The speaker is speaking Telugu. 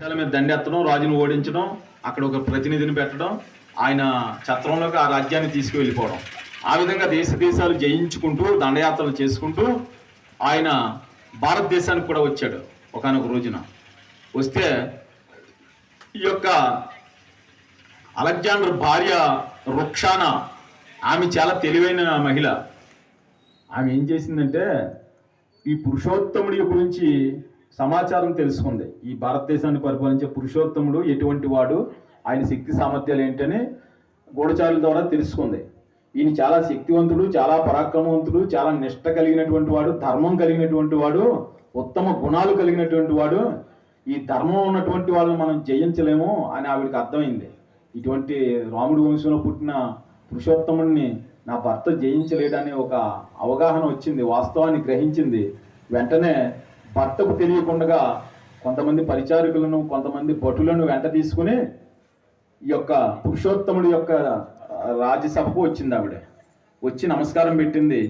దేశాల మీద దండెత్తడం రాజును ఓడించడం అక్కడ ఒక ప్రతినిధిని పెట్టడం ఆయన ఛత్రంలోకి ఆ రాజ్యాన్ని తీసుకువెళ్ళిపోవడం. ఆ విధంగా దేశ దేశాలు జయించుకుంటూ దండయాత్రలు చేసుకుంటూ ఆయన భారతదేశానికి కూడా వచ్చాడు ఒకనొక రోజున. వస్తే ఈ యొక్క అలెగ్జాండర్ భార్య రుక్షానా ఆమె చాలా తెలివైన మహిళ. ఆమె ఏం చేసిందంటే ఈ పురుషోత్తముడి గురించి సమాచారం తెలుసుకుంది. ఈ భారతదేశాన్ని పరిపాలించే పురుషోత్తముడు ఎటువంటి వాడు? ఆయన శక్తి సామర్థ్యాలు ఏంటని గూఢచారుల ద్వారా తెలుసుకుంది. ఈయన చాలా శక్తివంతుడు చాలా పరాక్రమవంతుడు చాలా నిష్ట కలిగినటువంటి వాడు ధర్మం కలిగినటువంటి వాడు ఉత్తమ గుణాలు కలిగినటువంటి వాడు. ఈ ధర్మం ఉన్నటువంటి వాళ్ళని మనం జయించలేము అని ఆవిడకి అర్థమైంది. ఇటువంటి రాముడి వంశంలో పుట్టిన పురుషోత్తముడిని నా భర్త జయించలేడనే ఒక అవగాహన వచ్చింది వాస్తవాన్ని గ్రహించింది. వెంటనే భర్తకు తెలియకుండా కొంతమంది పరిచారికులను కొంతమంది భటులను వెంట తీసుకుని ఈ యొక్క పురుషోత్తముడి యొక్క రాజ్యసభకు వచ్చింది ఆవిడ. వచ్చి నమస్కారం పెట్టింది.